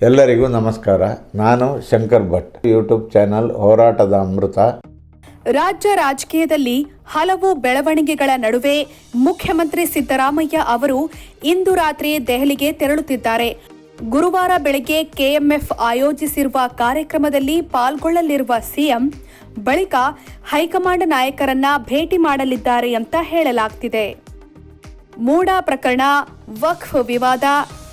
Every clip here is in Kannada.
ಎಲ್ಲರಿಗೂ ನಮಸ್ಕಾರ. ನಾನು ಶಂಕರ್ ಭಟ್. ಯೂಟ್ಯೂಬ್ ಚಾನಲ್ ಹೋರಾಟದ ಅಮೃತ. ರಾಜ್ಯ ರಾಜಕೀಯದಲ್ಲಿ ಹಲವು ಬೆಳವಣಿಗೆಗಳ ನಡುವೆ ಮುಖ್ಯಮಂತ್ರಿ ಸಿದ್ದರಾಮಯ್ಯ ಅವರು ಇಂದು ರಾತ್ರಿ ದೆಹಲಿಗೆ ತೆರಳುತ್ತಿದ್ದಾರೆ. ಗುರುವಾರ ಬೆಳಗ್ಗೆ ಕೆಎಂಎಫ್ ಆಯೋಜಿಸಿರುವ ಕಾರ್ಯಕ್ರಮದಲ್ಲಿ ಪಾಲ್ಗೊಳ್ಳಲಿರುವ ಸಿಎಂ, ಬಳಿಕ ಹೈಕಮಾಂಡ್ ನಾಯಕರನ್ನ ಭೇಟಿ ಮಾಡಲಿದ್ದಾರೆ ಅಂತ ಹೇಳಲಾಗ್ತಿದೆ. ಮೂಡಾ ಪ್ರಕರಣ, ವಕ್ಫ್ ವಿವಾದ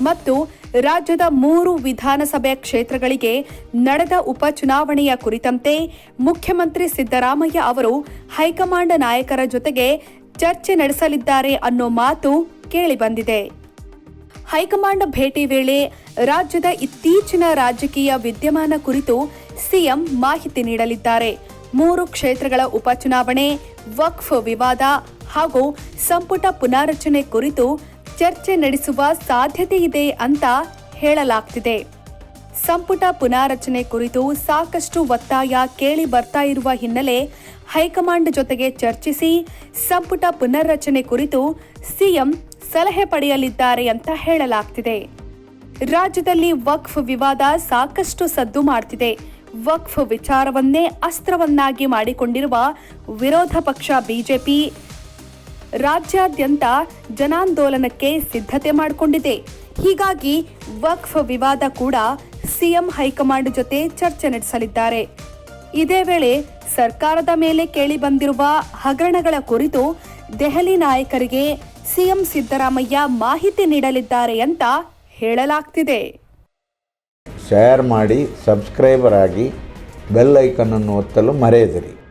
ಮತ್ತು ರಾಜ್ಯದ ಮೂರು ವಿಧಾನಸಭೆ ಕ್ಷೇತ್ರಗಳಿಗೆ ನಡೆದ ಉಪಚುನಾವಣೆಯ ಕುರಿತಂತೆ ಮುಖ್ಯಮಂತ್ರಿ ಸಿದ್ದರಾಮಯ್ಯ ಅವರು ಹೈಕಮಾಂಡ್ ನಾಯಕರ ಜೊತೆಗೆ ಚರ್ಚೆ ನಡೆಸಲಿದ್ದಾರೆ ಅನ್ನೋ ಮಾತು ಕೇಳಿಬಂದಿದೆ. ಹೈಕಮಾಂಡ್ ಭೇಟಿ ವೇಳೆ ರಾಜ್ಯದ ಇತ್ತೀಚಿನ ರಾಜಕೀಯ ವಿದ್ಯಮಾನ ಕುರಿತು ಸಿಎಂ ಮಾಹಿತಿ ನೀಡಲಿದ್ದಾರೆ. ಮೂರು ಕ್ಷೇತ್ರಗಳ ಉಪಚುನಾವಣೆ, ವಕ್ಫ್ ವಿವಾದ ಹಾಗೂ ಸಂಪುಟ ಪುನಾರಚನೆ ಕುರಿತು ಚರ್ಚೆ ನಡೆಸುವ ಸಾಧ್ಯತೆ ಇದೆ ಅಂತ ಹೇಳಲಾಗ್ತಿದೆ. ಸಂಪುಟ ಪುನಾರಚನೆ ಕುರಿತು ಸಾಕಷ್ಟು ಒತ್ತಾಯ ಕೇಳಿ ಬರ್ತಾ ಇರುವ ಹಿನ್ನೆಲೆ ಹೈಕಮಾಂಡ್ ಜೊತೆಗೆ ಚರ್ಚಿಸಿ ಸಂಪುಟ ಪುನರ್ರಚನೆ ಕುರಿತು ಸಿಎಂ ಸಲಹೆ ಪಡೆಯಲಿದ್ದಾರೆ ಅಂತ ಹೇಳಲಾಗ್ತಿದೆ. ರಾಜ್ಯದಲ್ಲಿ ವಕ್ಫ್ ವಿವಾದ ಸಾಕಷ್ಟು ಸದ್ದು ಮಾಡ್ತಿದೆ. ವಕ್ಫ್ ವಿಚಾರವನ್ನೇ ಅಸ್ತ್ರವನ್ನಾಗಿ ಮಾಡಿಕೊಂಡಿರುವ ವಿರೋಧ ಪಕ್ಷ ಬಿಜೆಪಿ ರಾಜ್ಯಾದ್ಯಂತ ಜನಾಂದೋಲನಕ್ಕೆ ಸಿದ್ಧತೆ ಮಾಡಿಕೊಂಡಿದೆ. ಹೀಗಾಗಿ ವಕ್ಫ್ ವಿವಾದ ಕೂಡ ಸಿಎಂ ಹೈಕಮಾಂಡ್ ಜೊತೆ ಚರ್ಚೆ ನಡೆಸಲಿದ್ದಾರೆ. ಇದೇ ವೇಳೆ ಸರ್ಕಾರದ ಮೇಲೆ ಕೇಳಿಬಂದಿರುವ ಹಗರಣಗಳ ಕುರಿತು ದೆಹಲಿ ನಾಯಕರಿಗೆ ಸಿಎಂ ಸಿದ್ದರಾಮಯ್ಯ ಮಾಹಿತಿ ನೀಡಲಿದ್ದಾರೆ ಅಂತ ಹೇಳಲಾಗ್ತಿದೆ. ಶೇರ್ ಮಾಡಿ ಸಬ್ಸ್ಕ್ರೈಬರ್ ಆಗಿ ಬೆಲ್ ಐಕನ್ನನ್ನು ಒತ್ತಲು ಮರೆಯದಿರಿ.